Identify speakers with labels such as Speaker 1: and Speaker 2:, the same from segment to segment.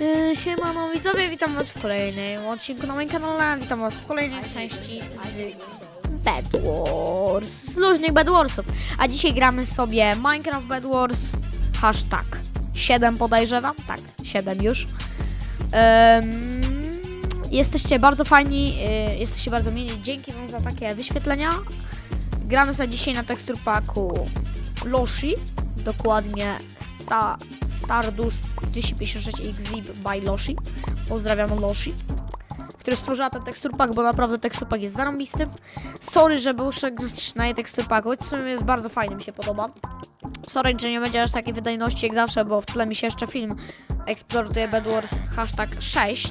Speaker 1: Yy, Siemano widzowie, witam was w kolejnym odcinku na moim kanale, witam was w kolejnej części z Bed Wars, z luźnych Bed Warsów. A dzisiaj gramy sobie Minecraft Bed Wars, hashtag 7 podejrzewam, tak, 7 już. Ym, jesteście bardzo fajni, yy, jesteście bardzo mili, dzięki wam za takie wyświetlenia. Gramy sobie dzisiaj na tekstur paku Loshi, dokładnie sta, Stardust 256 Zip by Loshi. Pozdrawiam Loshi, który stworzyła ten tekstur pack, bo naprawdę tekstur pack jest zarąbisty. Sorry, że był grać na jej tekstur pack, choć w sumie jest bardzo fajny, mi się podoba. Sorry, że nie będzie aż takiej wydajności jak zawsze, bo w tle mi się jeszcze film eksploatuje Bedwars hashtag 6.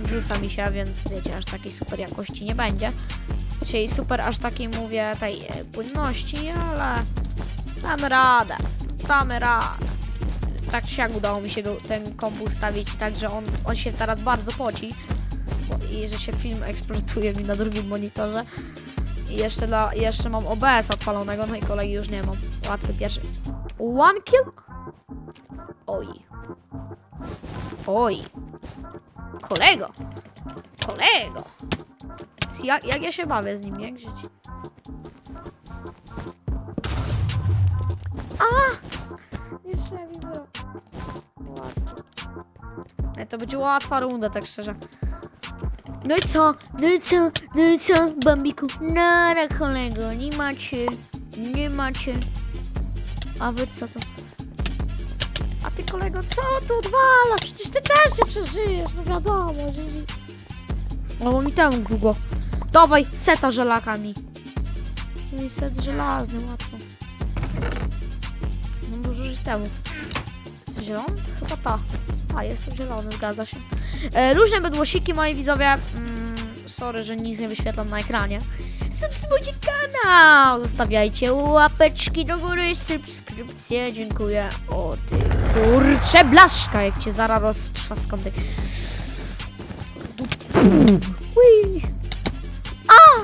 Speaker 1: Wrzuca mi się, więc wiecie, aż takiej super jakości nie będzie. Czyli super aż takiej mówię tej e, płynności, ale damy radę. Radę. Tak czy siak udało mi się go, ten komp ustawić tak, że on, on się teraz bardzo poci. Bo, I że się film eksploatuje mi na drugim monitorze. I jeszcze, jeszcze mam OBS odpalonego, no i kolegi już nie mam. Łatwy pierwszy. One kill? Oj. Oj. Kolego. Kolego. Jak, jak ja się bawię z nim, jak żyć? A! Jeszcze mi było. Łatwo. To będzie łatwa runda, tak szczerze. No i co? No i co? No i co, Bambiku? Nara, kolego, nie macie. Nie macie. A wy co to? A ty, kolego, co tu odwala? Przecież ty też nie przeżyjesz, no wiadomo, że... O, bo mi tam długo. Dawaj, seta żelakami. No i set żelazny, łatwo. Żytemów. Zielony? Chyba ta. A, jestem zielony, zgadza się. E, różne bydłosiki, moi widzowie. Mm, sorry, że nic nie wyświetlam na ekranie. Subskrybujcie kanał! Zostawiajcie łapeczki do góry, subskrypcje. Dziękuję. O ty kurcze blaszka, jak cię zaraz roztrzaskam. Ty. A!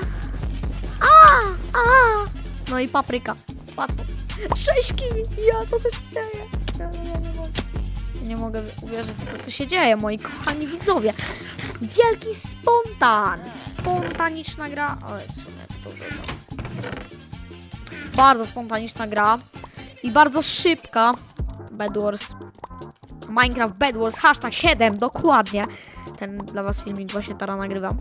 Speaker 1: A! A! No i papryka. Łatwo. Sześć kili. Ja, co to się dzieje? Ja, ja nie mogę. Nie mogę uwierzyć, co tu się dzieje, moi kochani widzowie. Wielki spontan. Spontaniczna gra. Ale w sumie. Bardzo spontaniczna gra. I bardzo szybka. Bedwars. Minecraft Bedwars. Hashtag 7. Dokładnie. Ten dla was filmik właśnie teraz nagrywam.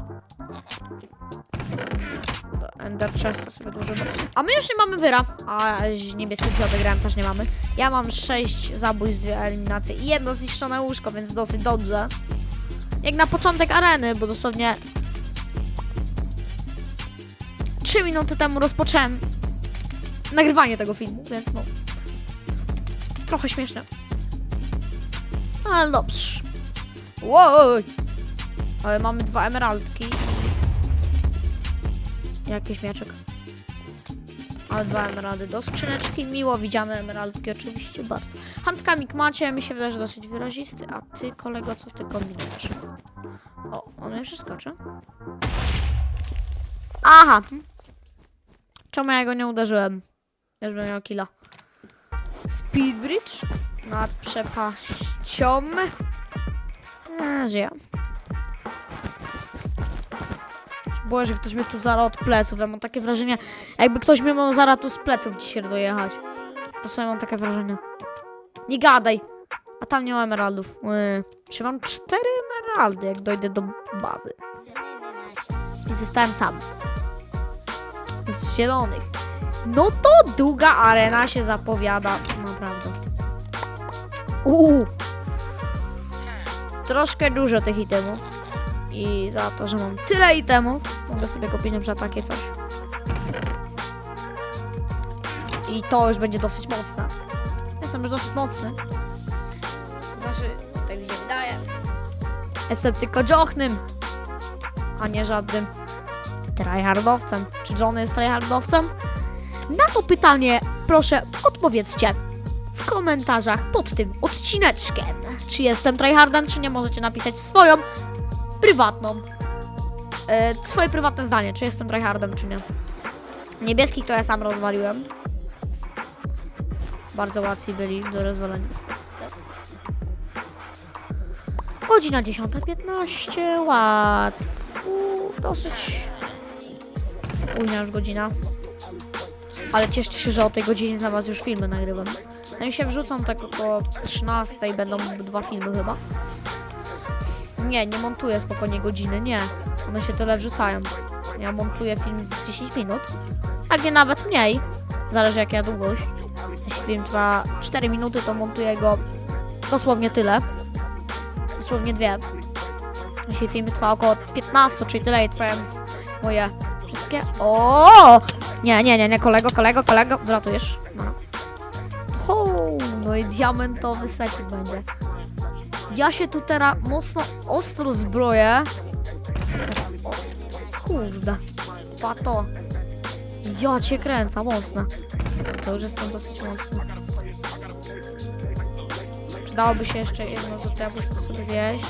Speaker 1: Ender Chesta sobie dłużymy. A my już nie mamy wyra. A niebieskim się odegrałem też nie mamy. Ja mam 6 zabójstw, dwie eliminacje i jedno zniszczone łóżko, więc dosyć dobrze. Jak na początek areny, bo dosłownie 3 minuty temu rozpocząłem nagrywanie tego filmu, więc no. Trochę śmieszne. Ale dobrze. Wow! Ale mamy dwa emeraldki. Jakiś mieczek. Ale dwa emeraldy do skrzyneczki. Miło widziane emeraldki oczywiście bardzo. Handkamik macie, mi się wydaje, że dosyć wyrazisty. A ty, kolego, co ty kombinujesz? O, on mnie przeskoczy. Aha! Czemu ja go nie uderzyłem? Już bym miał killa. Speedbridge nad przepaścią. Eee, żyję. Boję, że ktoś mnie tu zara od pleców. Ja mam takie wrażenie, jakby ktoś mnie miał zara tu z pleców dzisiaj dojechać. To sobie mam takie wrażenie. Nie gadaj. A tam nie ma emeraldów. Yy. Czy mam cztery emeraldy, jak dojdę do bazy? I zostałem sam. Z zielonych. No to długa arena się zapowiada. Naprawdę. Uuu. Troszkę dużo tych itemów. I za to, że mam tyle itemów, mogę sobie kupić na przykład takie coś. I to już będzie dosyć mocne. Jestem już dosyć mocny. Znaczy, tak mi się wydaje. Jestem tylko dziochnym, a nie żadnym tryhardowcem. Czy John jest tryhardowcem? Na to pytanie proszę odpowiedzcie w komentarzach pod tym odcineczkiem. Czy jestem tryhardem, czy nie możecie napisać swoją prywatną. E, swoje prywatne zdanie, czy jestem tryhardem, czy nie. Niebieskich to ja sam rozwaliłem. Bardzo łatwi byli do rozwalenia. Godzina 10.15, łatwo, dosyć późna już godzina. Ale cieszcie się, że o tej godzinie dla was już filmy nagrywam. No i się wrzucą tak około 13, będą dwa filmy chyba. Nie, nie montuję spokojnie godziny, nie. One się tyle wrzucają. Ja montuję film z 10 minut, a nie nawet mniej. Zależy jaka długość. Jeśli film trwa 4 minuty, to montuję go dosłownie tyle. Dosłownie dwie. Jeśli film trwa około 15, czyli tyle i trwają moje wszystkie. O! Nie, nie, nie, nie, kolego, kolego, kolego, wylatujesz. No. O, no i diamentowy secik będzie. Ja się tu teraz mocno ostro zbroję. Kurde. Pato. Ja cię kręcę, mocno. To już jestem dosyć mocny. Przydałoby się jeszcze jedno złote jabłuszko sobie zjeść.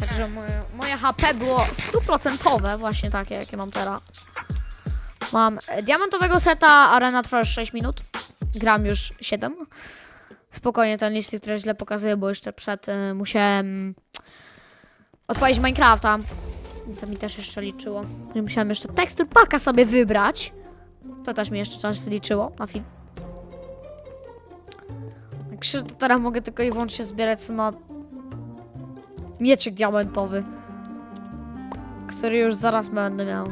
Speaker 1: Także moje, moje HP było stuprocentowe, właśnie takie, jakie mam teraz. Mam e, diamentowego seta, arena trwa już 6 minut. Gram już 7. Spokojnie ten list, który źle pokazuje, bo jeszcze przed y, musiałem odpalić Minecrafta. I To mi też jeszcze liczyło. I musiałem jeszcze tekstur paka sobie wybrać. To też mi jeszcze czas liczyło na film. Także to teraz mogę tylko i wyłącznie zbierać na mieczyk diamentowy. Który już zaraz będę miał.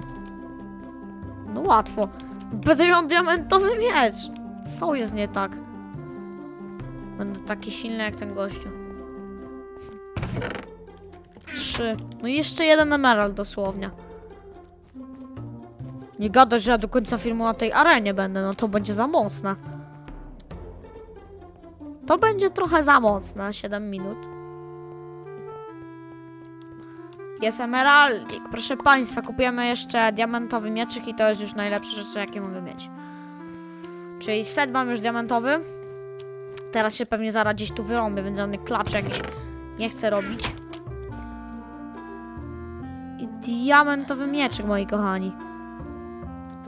Speaker 1: No łatwo. Będę miał diamentowy miecz. Co jest nie tak? Będę taki silny jak ten gościu. Trzy. No i jeszcze jeden emerald dosłownie. Nie gadaj, że ja do końca filmu na tej arenie będę, no to będzie za mocne. To będzie trochę za mocne, 7 minut. Jest emeraldik. Proszę Państwa, kupujemy jeszcze diamentowy mieczyk i to jest już najlepsze rzeczy, jakie mogę mieć. Czyli set mam już diamentowy. Teraz się pewnie zaraz gdzieś tu wyrąbię, więc żadnych klaczy jakiś nie chcę robić. I diamentowy mieczyk, moi kochani.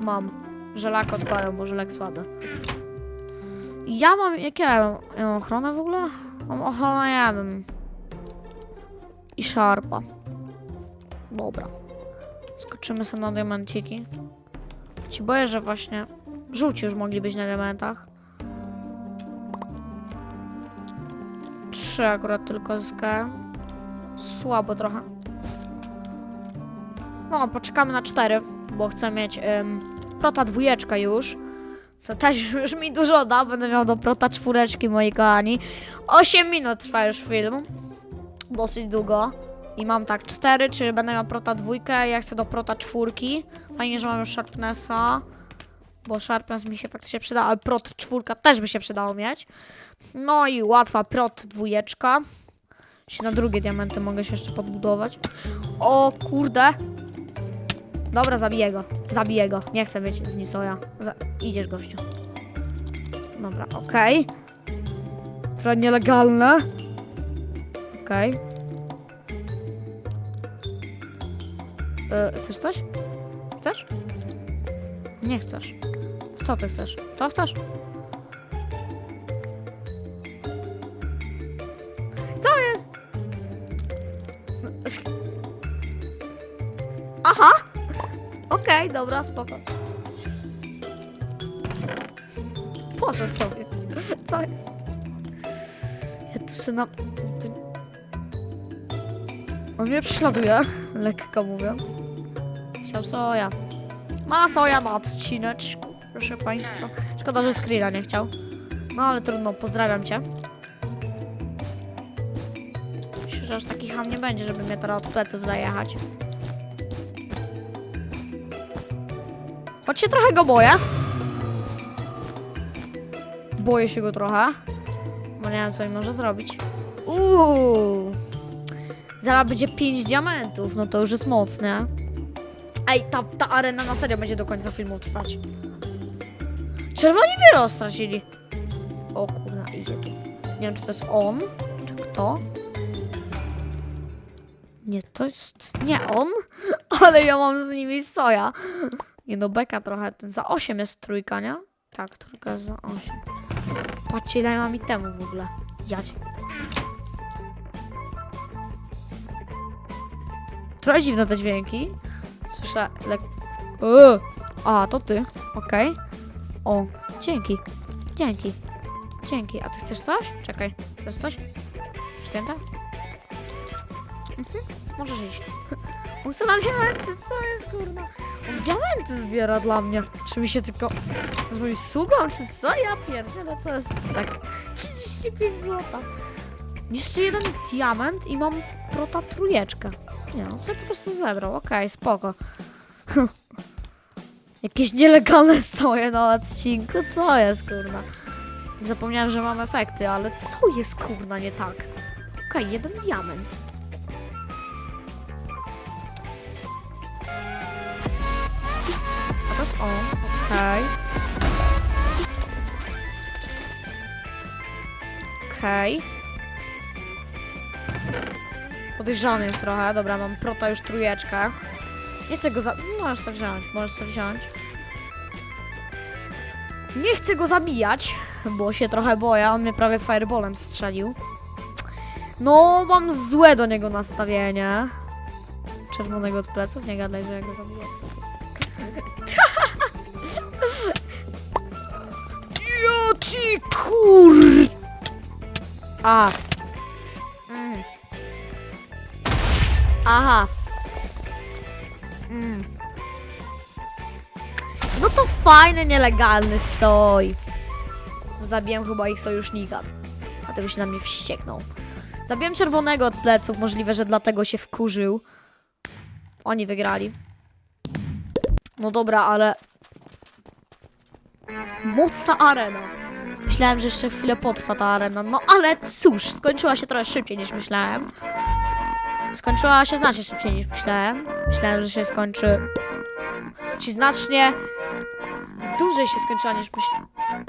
Speaker 1: Mam. Żelak odkładam, bo żelek słaby. Ja mam, jakie ja mam, ochronę w ogóle? Mam ochronę jeden. I szarpa. Dobra. Skoczymy sobie na diamenciki. Ci boję, że właśnie żółci już mogli być na diamentach. Trzy akurat tylko zyskałem. Słabo trochę. No, poczekamy na cztery, bo chcę mieć ym, prota dwójeczka już. To też już mi dużo da, będę miał do prota czwóreczki, moi kochani. 8 minut trwa już film. Dosyć długo. I mam tak, cztery, czyli będę miał prota dwójkę, ja chcę do prota czwórki. Fajnie, że mam już sharpnessa, bo sharpness mi się faktycznie przyda, ale prot czwórka też by się przydało mieć. No i łatwa prot dwójeczka. Się na drugie diamenty mogę się jeszcze podbudować. O kurde. Dobra, zabiję go. Zabiję go. Nie chcę mieć z nim soja. Za idziesz, gościu. Dobra, okej. Trochę nielegalne. Okej. E, chcesz coś? Chcesz? Nie chcesz. Co ty chcesz? To chcesz? To jest! Aha! Okej, dobra, spoko. Poszedł sobie. Co jest? Ja tu się na... Tu... On mnie prześladuje, lekko mówiąc. Chciał soja. Ma soja na odcineczku, proszę państwa. Szkoda, że screena nie chciał. No ale trudno, pozdrawiam cię. Myślę, że aż taki ham nie będzie, żeby mnie teraz od pleców zajechać. Choć się trochę go boję. Boję się go trochę. Bo nie wiem, co mi może zrobić. Uuu. Zaraz będzie 5 diamentów, no to już jest mocne. Ej, ta, ta arena na serio będzie do końca filmu trwać. Czerwoni wyrost stracili. O kurna, idzie tu. Nie wiem, czy to jest on, czy kto. Nie, to jest nie on, ale ja mam z nimi soja. Nie no, beka trochę. Ten za 8 jest trójka, nie? Tak, trójka za 8. Patrzcie, ile mam i temu w ogóle. Jadzie. Trochę dziwne te dźwięki. Słyszę lek... Uuu. A, to ty. Okej. O, dzięki. Dzięki. Dzięki. A ty chcesz coś? Czekaj. Chcesz coś? Święta? Mhm. Możesz iść. On na diamenty, co jest kurna? On diamenty zbiera dla mnie. Czy mi się tylko... Z moim sługą, czy co? Ja pierdzielę, co jest tak? 35 zł. Jeszcze jeden diament i mam prota trójeczkę. Nie, on sobie po prostu zebrał. Okej, spoko. Jakieś nielegalne stoje na odcinku. Co jest, kurna? Zapomniałem, że mam efekty, ale co jest, kurna, nie tak? Okej, jeden diament. A to jest on. Okej. Okej. Podejrzany jest trochę. Dobra, mam prota już trójeczkę. Nie chcę go za... Możesz sobie wziąć, możesz sobie wziąć. Nie chcę go zabijać, bo się trochę boję. On mnie prawie fireballem strzelił. No, mam złe do niego nastawienie. Czerwonego od pleców, nie gadaj, że ja go zabiję. Ja ci kur... A. Aha. Mm. No to fajny, nielegalny soj. Zabiłem chyba ich sojusznika. Dlatego się na mnie wścieknął. Zabiłem czerwonego od pleców, możliwe, że dlatego się wkurzył. Oni wygrali. No dobra, ale... Mocna arena. Myślałem, że jeszcze chwilę potrwa ta arena. No ale cóż, skończyła się trochę szybciej niż myślałem. Skończyła się znacznie szybciej niż myślałem. Myślałem, że się skończy. Czy znacznie dłużej się skończyła niż myślałem.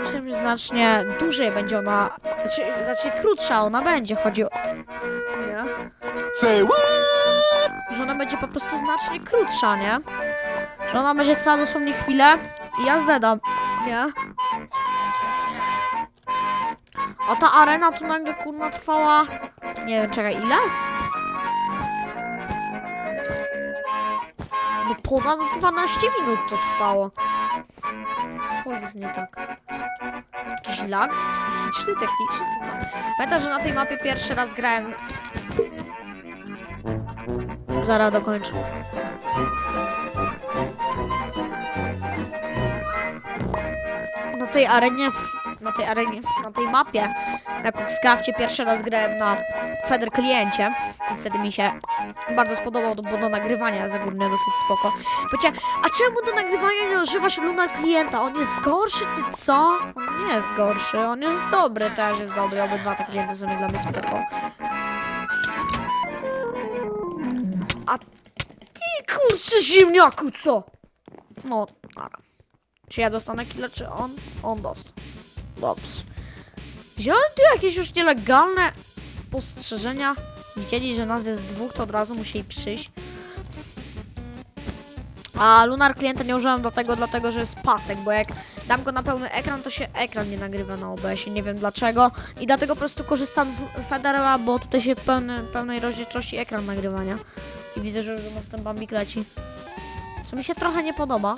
Speaker 1: Myślałem, że znacznie dłużej będzie ona. Znaczy, raczej krótsza ona będzie, chodzi o. Nie?
Speaker 2: Say what?
Speaker 1: Że ona będzie po prostu znacznie krótsza, nie? Że ona będzie trwała dosłownie chwilę i ja zdedam, nie? A ta arena tu nagle kurna trwała. Nie wiem, czekaj, ile? No ponad 12 minut to trwało. Co jest nie tak? Jakiś lag psychiczny, techniczny, co? Pamiętam, że na tej mapie pierwszy raz grałem. Zaraz dokończę. Na tej arenie, tej arenie, na tej mapie, na Cookscrafcie pierwszy raz grałem na Feder kliencie. I wtedy mi się bardzo spodobało, bo do nagrywania jest ogólnie dosyć spoko. Powiecie, a czemu do nagrywania nie używasz Lunar klienta? On jest gorszy czy co? On nie jest gorszy, on jest dobry, też jest dobry, obydwa te klienty są dla mnie spoko. A ty kurczę ziemniaku, co? No, dobra. Czy ja dostanę killa, czy on? On dostał. Dobrze. Zielony tu jakieś już nielegalne spostrzeżenia. Widzieli, że nas jest dwóch, to od razu musieli przyjść. A Lunar klienta nie użyłem do tego, dlatego że jest pasek, bo jak dam go na pełny ekran, to się ekran nie nagrywa na OBS-ie, nie wiem dlaczego. I dlatego po prostu korzystam z Federa, bo tutaj się w pełny, pełnej rozdzielczości ekran nagrywania. I widzę, że już ten bambik leci. Co mi się trochę nie podoba.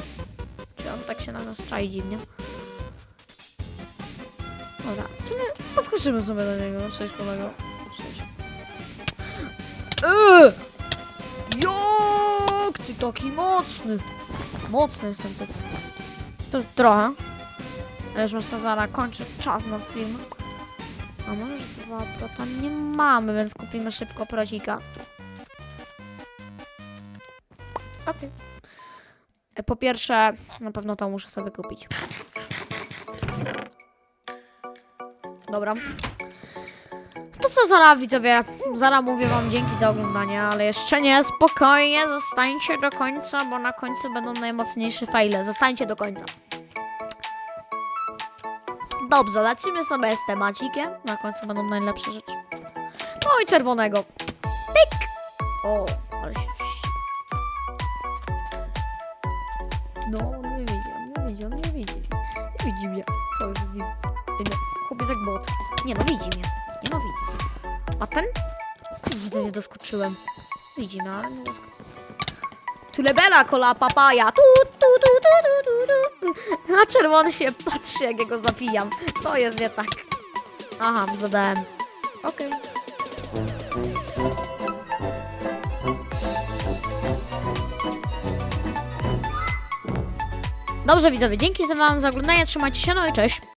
Speaker 1: Czy on tak się na nas czai dziwnie? Dobra, w sumie podskoczymy sobie do niego. Cześć kolego. Cześć. Eee! Jak ty taki mocny! Mocny jestem ty. To trochę. Ja już myślę, zaraz kończę czas na film. A może dwa prota nie mamy, więc kupimy szybko procika. Okej. E, Po pierwsze, na pewno to muszę sobie kupić. Dobra. To co zaraz widzowie, zaraz mówię wam dzięki za oglądanie, ale jeszcze nie, spokojnie, zostańcie do końca, bo na końcu będą najmocniejsze fajle. Zostańcie do końca. Dobrze, lecimy sobie z temacikiem. Na końcu będą najlepsze rzeczy. No i czerwonego. Pik! O, ale się No, No, chłopiec jak bot. Nie no, widzi mnie. Nie no, widzi. A ten? Kurde, nie doskoczyłem. Widzimy, ale nie doskoczyłem. Bela, kola papaja. Tu, tu, tu, tu, tu, tu, tu. A czerwony się patrzy, jak ja go zapijam. Co jest nie tak? Aha, zadałem. Okej. Dobrze widzowie, dzięki za wam za oglądanie, trzymajcie się, no i cześć.